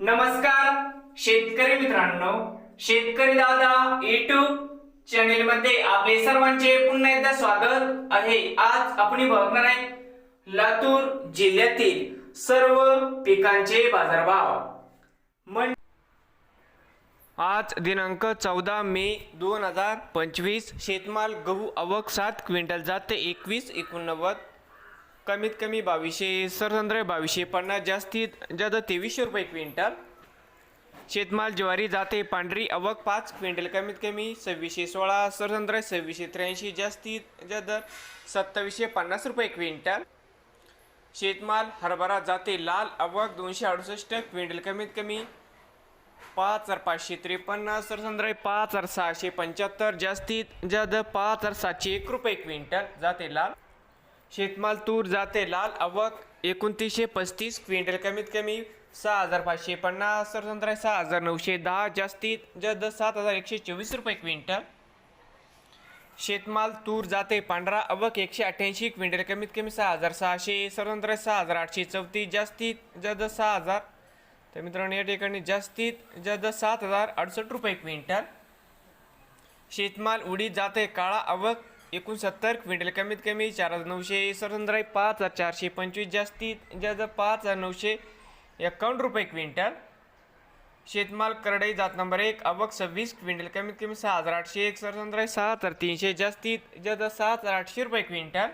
नमस्कार शेतकरी मित्रांनो. शेतकरी दादा युट्यूब चॅनेल मध्ये आपले सर्वांचे पुन्हा एकदा स्वागत आहे. आज आपण बघणार आहे लातूर जिल्ह्यातील सर्व पिकांचे बाजारभाव. आज दिनांक चौदा मे दोन हजार पंचवीस शेतमाल गहू आवक सात क्विंटल जाते एकवीस एकोणनव्वद कमीत कमी बावीसशे सरसंद्रे बावीसशे पन्नास जास्तीत जास्त तेवीसशे रुपये क्विंटल. शेतमाल ज्वारी जाते पांढरी अवक पाच क्विंटल कमीत कमी सव्वीसशे सोळा सरसंद्रे सव्वीसशे त्र्याऐंशी जास्तीत जास्त सत्तावीसशे पन्नास रुपये क्विंटल. शेतमाल हरभरा जाते लाल अवक दोनशे अडुसष्ट क्विंटल कमीत कमी पाच हजार पाचशे त्रेपन्न सरसंद्रे पाच हजार सहाशे पंच्याहत्तर जास्तीत जास्त पाच हजार सातशे एक रुपये क्विंटल जाते लाल. शेतमाल तूर जाते लाल आवक एकोणतीसशे पस्तीस क्विंटल कमीत कमी सहा हजार पाचशे पन्नास सरसंद्रे सहा हजार नऊशे दहा जास्तीत जास्त सात हजार एकशे चोवीस रुपये क्विंटल. शेतमाल तूर जाते पांढरा अवक एकशे अठ्ठ्याऐंशी क्विंटल कमीत कमी सहा हजार सहाशे सरसंद्रे सहा हजार आठशे चौतीस जास्तीत जास्त सहा हजार. तर मित्रांनो या ठिकाणी जास्तीत जास्त सात हजार अडुसष्ट रुपये क्विंटल. शेतमाल उडीद जाते काळा अवक एकोणसत्तर क्विंटल कमीत कमी चार हजार नऊशे सरसंद्राई पाच हजार चारशे पंचवीस जास्तीत जास्त पाच हजार नऊशे एकावन्न रुपये क्विंटल. शेतमाल करडई जात नंबर एक अवक सव्वीस क्विंटल कमीत कमी सहा हजार आठशे एक सरसंद्राई सहा हजार तीनशे जास्तीत जास्त सहा हजार आठशे रुपये क्विंटल.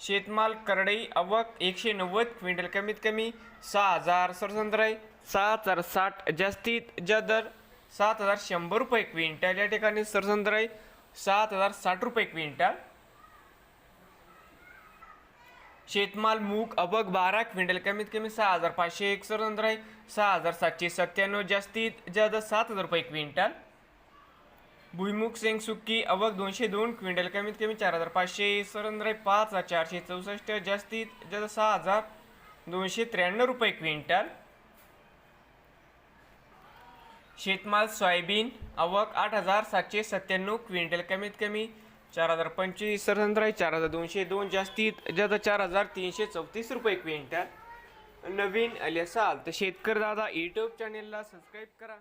शेतमाल करडई अवक एकशे नव्वद क्विंटल कमीत कमी सहा हजार सरसंद्राई सहा हजार साठ जास्तीत जास्त सात हजार शंभर रुपये क्विंटल या ठिकाणी सरसंद्राई सात हजार साठ रुपये क्विंटल. शेतमाल मूग अबक बारा क्विंटल. कमीत कमी सहा हजार पाचशे एक सरसंद्राई सहा हजार सातशे सत्त्याण्णव जास्तीत जास्त सात हजार रुपये क्विंटल. भुईमुग सेंग सुक्की अवक दोनशे दोन क्विंटल. कमीत कमी चार हजार पाचशे सरंद्राई पाच हजार चारशे चौसष्ट जास्तीत जास्त सहा हजार दोनशे त्र्याण्णव रुपये क्विंटल. शेतमाल सोयाबीन आवक आठ हजार सातशे सत्त्याण्णव क्विंटल. कमीत कमी चार हजार पंचवीस सरंद्राई चार हजार दोनशे दोन जास्तीत जास्त चार हजार तीनशे चौतीस रुपये क्विंटल. नवीन आले असाल तर शेतकरी दादा यूट्यूब चॅनेलला सबस्क्राईब करा.